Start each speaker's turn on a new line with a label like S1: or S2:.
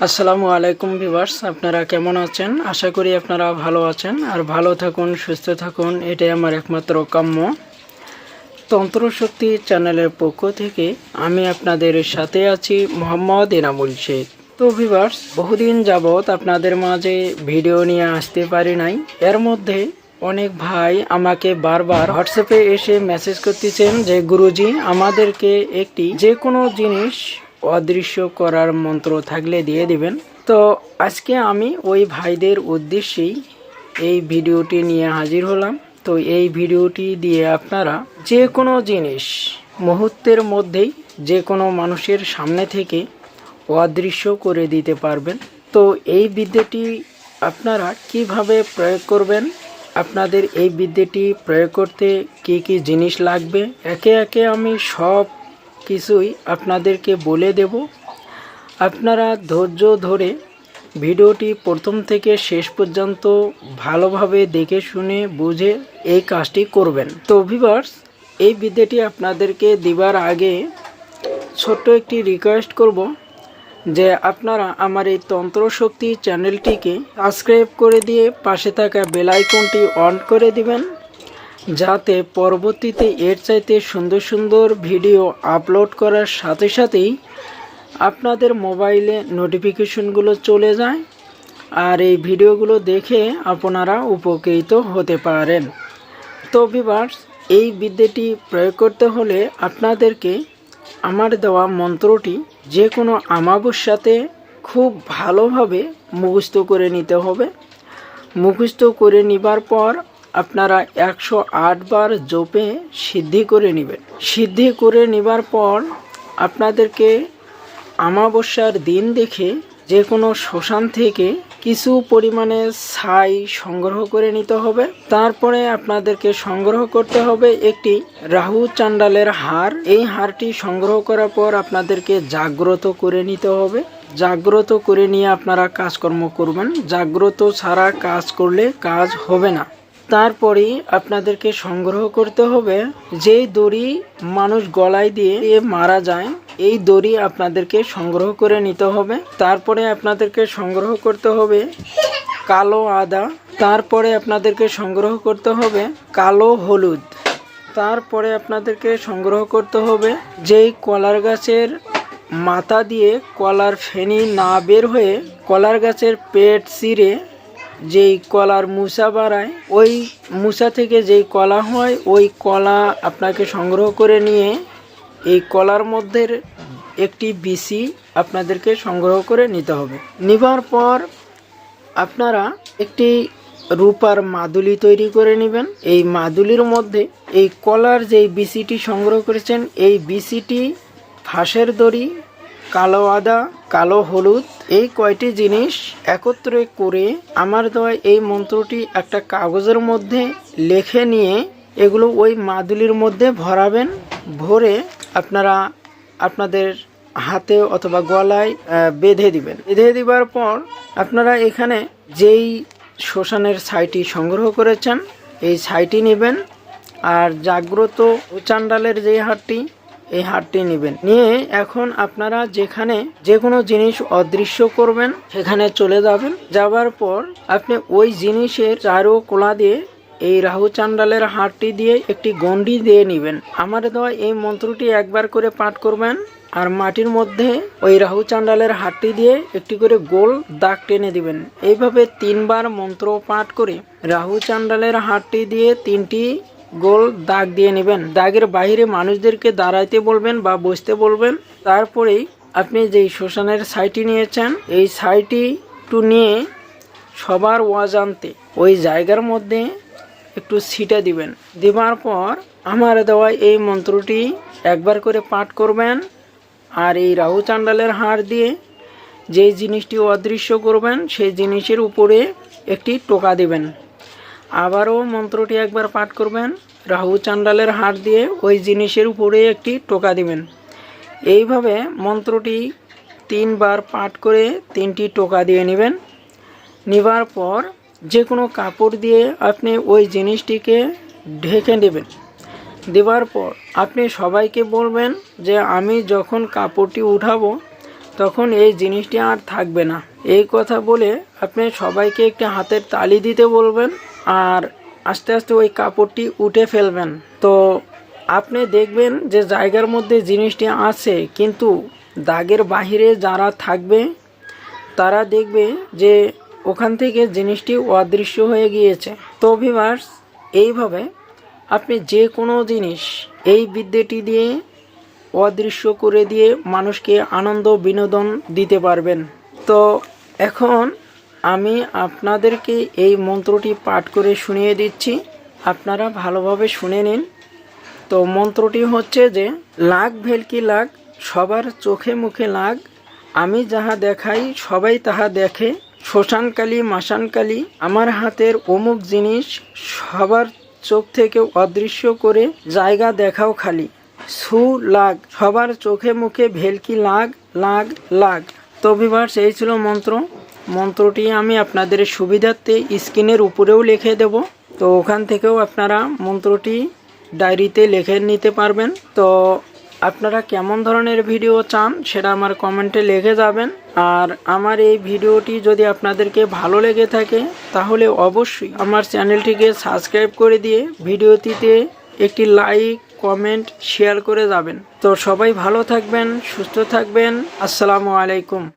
S1: আসসালামু আলাইকুম ভিভার্স আপনারা কেমন আছেন? আশা করি আপনারা ভালো আছেন আর ভালো থাকুন, সুস্থ থাকুন, এটাই আমার একমাত্র কাম্য। তন্ত্রশক্তি চ্যানেলের পক্ষ থেকে আমি আপনাদের সাথে আছি মোহাম্মদ এনামুল শেখ। তো ভিভার্স বহুদিন যাবৎ আপনাদের মাঝে ভিডিও নিয়ে আসতে পারি নাই। এর মধ্যে অনেক ভাই আমাকে বারবার হোয়াটসঅ্যাপে এসে মেসেজ করতেছেন যে, গুরুজি, আমাদেরকে একটি যে কোনো জিনিস অদৃশ্য করার মন্ত্র থাকলে দিয়ে দিবেন। তো আজকে আমি ওই ভাইদের উদ্দেশ্যেই এই ভিডিওটি নিয়ে হাজির হলাম। তো এই ভিডিওটি দিয়ে আপনারা যে কোনো জিনিস মুহূর্তের মধ্যেই যে কোনো মানুষের সামনে থেকে অদৃশ্য করে দিতে পারবেন। তো এই বিদ্যাটি আপনারা কীভাবে প্রয়োগ করবেন? আপনাদের এই বিদ্যাটি প্রয়োগ করতে কি কি জিনিস লাগবে? একে একে আমি সব কিছুই আপনাদেরকে বলে দেব। আপনারা ধৈর্য ধরে ভিডিওটি প্রথম থেকে শেষ পর্যন্ত ভালোভাবে দেখে শুনে বুঝে এই কাজটি করবেন। তো ভিভার্স এই বিদ্যাটি আপনাদেরকে দিবার আগে ছোট্ট একটি রিকোয়েস্ট করব যে আপনারা আমার এই তন্ত্রশক্তি চ্যানেলটিকে সাবস্ক্রাইব করে দিয়ে পাশে থাকা বেল আইকনটি অন করে দিবেন। যাতে পরবর্তীতে এর চাইতে সুন্দর সুন্দর ভিডিও আপলোড করার সাথে সাথেই আপনাদের মোবাইলে নোটিফিকেশনগুলো চলে যায় আর এই ভিডিওগুলো দেখে আপনারা উপকৃত হতে পারেন। তো ভিভার্স এই বিদ্যাটি প্রয়োগ করতে হলে আপনাদেরকে আমার দেওয়া মন্ত্রটি যে কোনো আমাবস্যাতে খুব ভালোভাবে মুখস্থ করে নিতে হবে। মুখস্থ করে নিবার পর আপনারা একশো আট বার জপে সিদ্ধি করে নেবেন। সিদ্ধি করে নেবার পর আপনাদেরকে আমাবস্যার দিন দেখে যে কোনো শ্মশান থেকে কিছু পরিমাণে ছাই সংগ্রহ করে নিতে হবে। তারপরে আপনাদেরকে সংগ্রহ করতে হবে একটি রাহু চান্ডালের হার। এই হারটি সংগ্রহ করার পর আপনাদেরকে জাগ্রত করে নিতে হবে। জাগ্রত করে নিয়ে আপনারা কাজকর্ম করবেন। জাগ্রত ছাড়া কাজ করলে কাজ হবে না। তারপরেই আপনাদেরকে সংগ্রহ করতে হবে। যেই দড়ি মানুষ গলায় দিয়ে মারা যায়, এই দড়ি আপনাদেরকে সংগ্রহ করে নিতে হবে। তারপরে আপনাদেরকে সংগ্রহ করতে হবে কালো আদা। তারপরে আপনাদেরকে সংগ্রহ করতে হবে কালো হলুদ। তারপরে আপনাদেরকে সংগ্রহ করতে হবে যেই কলার গাছের মাথা দিয়ে কলার ফেনি না বের হয়ে কলার গাছের পেট চিরে যেই কলার মুসা বাড়ায় ওই মুসা থেকে যেই কলা হয়, ওই কলা আপনাকে সংগ্রহ করে নিয়ে এই কলার মধ্যে একটি বিসি আপনাদেরকে সংগ্রহ করে নিতে হবে। নেবার পর আপনারা একটি রূপার মাদুলি তৈরি করে নেবেন। এই মাদুলির মধ্যে এই কলার যেই বিসিটি সংগ্রহ করেছেন, এই বিসিটি ফাঁসের দড়ি কালো আদা, কালো হলুদ, এই কয়টি জিনিস একত্রে করে আমার দেওয়া এই মন্ত্রটি একটা কাগজের মধ্যে লেখে নিয়ে এগুলো ওই মাদুলির মধ্যে ভরাবেন, ভরে আপনারা আপনাদের হাতে অথবা গলায় বেঁধে দিবেন। বেঁধে দিবার পর আপনারা এখানে যেই শ্মশানের ছাইটি সংগ্রহ করেছেন, এই ছাইটি নেবেন। আর জাগ্রত চান্ডালের যে হাটটি এই হারটি নেবেন। নিয়ে এখন আপনারা যেখানে যে কোনো জিনিস অদৃশ্য করবেন, সেখানে চলে যাবেন। যাবার পর আপনি ওই জিনিসের চারো কোলা দিয়ে এই রাহু চান্ডালের হারটি দিয়ে একটি গন্ডি দিয়ে নেবেন। আমার দেওয়া এই মন্ত্রটি একবার করে পাঠ করবেন আর মাটির মধ্যে ওই রাহু চান্ডালের হাটটি দিয়ে একটি করে গোল দাগ টেনে দিবেন। এইভাবে তিনবার মন্ত্র পাঠ করে রাহু চান্ডালের হাটটি দিয়ে তিনটি গোল দাগ দিয়ে নেবেন। দাগের বাইরে মানুষদেরকে দাঁড়াইতে বলবেন বা বসতে বলবেন। তারপরেই আপনি যেই শ্মশানের সাইটি নিয়েছেন, এই সাইটি একটু নিয়ে সবার অজান্তে ওই জায়গার মধ্যে একটু ছিটে দিবেন। দেওয়ার পর আমার দেওয়া এই মন্ত্রটি একবার করে পাঠ করবেন আর এই রাহু চান্ডালের হাড় দিয়ে যেই জিনিসটি অদৃশ্য করবেন, সেই জিনিসের উপরে একটি টোকা দেবেন। আবারও মন্ত্রটি একবার পাঠ করবেন। রাহু চান্ডালের হাত দিয়ে ওই জিনিসের উপরে একটি টোকা দিবেন। এইভাবে মন্ত্রটি তিনবার পাঠ করে তিনটি টোকা দিয়ে নেবেন। নেবার পর যে কোনো কাপড় দিয়ে আপনি ওই জিনিসটিকে ঢেকে নেবেন। দেওয়ার পর আপনি সবাইকে বলবেন যে, আমি যখন কাপড়টি উঠাবো তখন এই জিনিসটি আর থাকবে না। এই কথা বলে আপনি সবাইকে একটি হাতের তালি দিতে বলবেন আর আস্তে আস্তে ওই কাপড়টি উঠে ফেলবেন। তো আপনি দেখবেন যে জায়গার মধ্যে জিনিসটি আছে, কিন্তু দাগের বাহিরে যারা থাকবে, তারা দেখবে যে ওখান থেকে জিনিসটি অদৃশ্য হয়ে গিয়েছে। তো ভিভার্স এইভাবে আপনি যে কোনো জিনিস এই বিদ্যেটি দিয়ে অদৃশ্য করে দিয়ে মানুষকে আনন্দ বিনোদন দিতে পারবেন। তো এখন আমি আপনাদেরকে এই মন্ত্রটি পাঠ করে শুনিয়ে দিচ্ছি। আপনারা ভালোভাবে শুনে নিন। তো মন্ত্রটি হচ্ছে যে, লাগ ভেলকি লাগ, সবার চোখে মুখে লাগ, আমি যাহা দেখাই সবাই তাহা দেখে শ্মশানকালী মাসানকালী আমার হাতের অমুক জিনিস সবার চোখ থেকে অদৃশ্য করে জায়গা দেখাও খালি। সু লাগ সবার চোখে মুখে ভেলকি লাগ লাগ লাগ। তো বিভার্স এই ছিল মন্ত্র। মন্ত্রটি আমি আপনাদের সুবিধার্থে স্ক্রিনের উপরেও লিখে দেব। তো ওখান থেকেও আপনারা মন্ত্রটি ডায়েরিতে লিখে নিতে পারবেন। তো আপনারা কেমন ধরনের ভিডিও চান সেটা আমার কমেন্টে লিখে যাবেন। আর আমার এই ভিডিওটি যদি আপনাদেরকে ভালো লেগে থাকে, তাহলে অবশ্যই আমার চ্যানেলটিকে সাবস্ক্রাইব করে দিয়ে ভিডিওটিতে একটি লাইক কমেন্ট শেয়ার করে যাবেন। তো সবাই ভালো থাকবেন সুস্থ থাকবেন। আসসালামু আলাইকুম।